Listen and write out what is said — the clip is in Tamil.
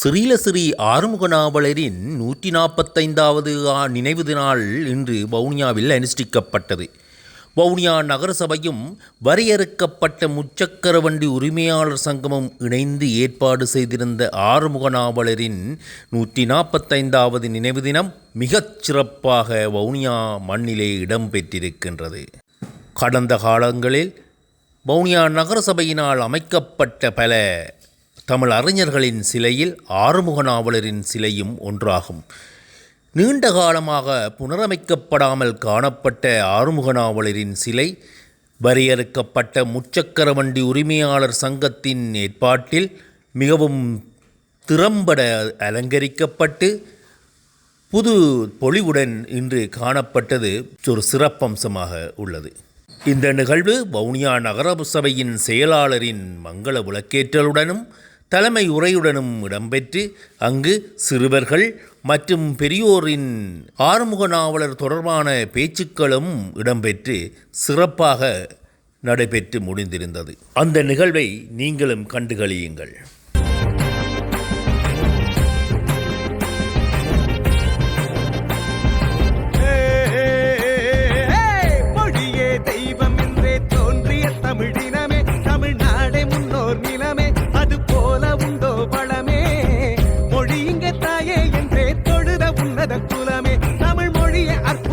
ஸ்ரீலஸ்ரீ ஆறுமுக நாவலரின் நூற்றி நாற்பத்தைந்தாவது நினைவு தினால் இன்று வவுனியாவில் அனுஷ்டிக்கப்பட்டது. வவுனியா நகரசபையும் வரையறுக்கப்பட்ட முச்சக்கர வண்டி உரிமையாளர் சங்கமும் இணைந்து ஏற்பாடு செய்திருந்த ஆறுமுக நாவலரின் நூற்றி நாற்பத்தைந்தாவது நினைவு தினம் மிகச் சிறப்பாக வவுனியா மண்ணிலே இடம்பெற்றிருக்கின்றது. கடந்த காலங்களில் வவுனியா நகரசபையினால் அமைக்கப்பட்ட பல தமிழ் அறிஞர்களின் சிலையில் ஆறுமுக நாவலரின் சிலையும் ஒன்றாகும். நீண்ட காலமாக புனரமைக்கப்படாமல் காணப்பட்ட ஆறுமுக நாவலரின் சிலை வரையறுக்கப்பட்ட முச்சக்கர வண்டி உரிமையாளர் சங்கத்தின் ஏற்பாட்டில் மிகவும் திறம்பட அலங்கரிக்கப்பட்டு புது பொலிவுடன் இன்று காணப்பட்டது ஒரு சிறப்பம்சமாக உள்ளது. இந்த நிகழ்வு வவுனியா நகர சபையின் செயலாளரின் மங்கள விளக்கேற்றலுடனும் தலைமை உரையுடனும் இடம்பெற்று அங்கு சிறுவர்கள் மற்றும் பெரியோரின் ஆறுமுக நாவலர் தொடர்பான பேச்சுக்களும் இடம்பெற்று சிறப்பாக நடைபெற்று முடிந்திருந்தது. அந்த நிகழ்வை நீங்களும் கண்டுகளியுங்கள். மத குலமே தமிழ் மொழியை அர்த்த